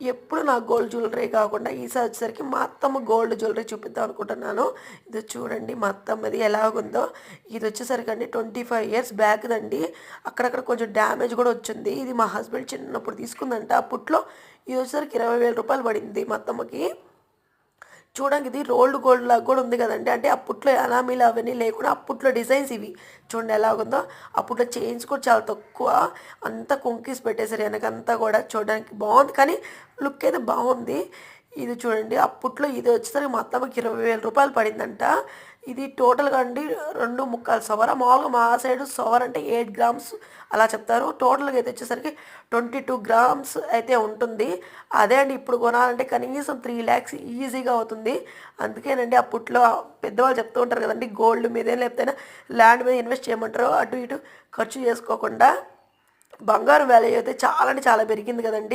ఎప్పుడు నాకు gold jewellery కాకుండా ఈసారి వచ్చేసరికి మా అత్తమ్మ గోల్డ్ జ్యువెలరీ చూపిద్దాం అనుకుంటున్నాను. ఇది చూడండి మా అత్తమ్మది ఎలాగుందో. ఇది వచ్చేసరికి అండి ట్వంటీ ఫైవ్ ఇయర్స్ బ్యాక్దండి అక్కడక్కడ కొంచెం డ్యామేజ్ కూడా వచ్చింది. ఇది మా హస్బెండ్ చిన్నప్పుడు తీసుకుందంట. అప్పట్లో ఇది వచ్చేసరికి ఇరవై వేల రూపాయలు పడింది మా అత్తమ్మకి. చూడండి ఇది రోల్డ్ గోల్డ్ లాగా కూడా ఉంది కదండి. అంటే అప్పట్లో అనామీలు అవన్నీ లేకుండా అప్పట్లో డిజైన్స్ ఇవి. చూడండి ఎలాగుందో అప్పట్లో చైన్స్ కూడా చాలా తక్కువ. అంతా కుంకీస్ పెట్టేశారు. వెనకంతా కూడా చూడడానికి బాగుంది. కానీ లుక్ అయితే బాగుంది. ఇది చూడండి అప్పట్లో ఇది వచ్చేసరికి మా అత్తమ్మకి ఇరవై వేల రూపాయలు పడిందంట. ఇది టోటల్గా అండి రెండు ముక్కాలు సవర మామూలుగా మా సైడ్ సవర్ అంటే ఎయిట్ గ్రామ్స్ అలా చెప్తారు. టోటల్గా అయితే వచ్చేసరికి ట్వంటీ టూ గ్రామ్స్ అయితే ఉంటుంది. అదే అండి ఇప్పుడు కొనాలంటే కనీసం త్రీ ల్యాక్స్ ఈజీగా అవుతుంది. అందుకేనండి అప్పట్లో పెద్దవాళ్ళు చెప్తూ ఉంటారు కదండి గోల్డ్ మీదే లేకపోతే ల్యాండ్ మీద ఇన్వెస్ట్ చేయమంటారు. అటు ఇటు ఖర్చు చేసుకోకుండా బంగారం వాల్యూ అయితే చాలా అంటే చాలా పెరిగింది కదండి.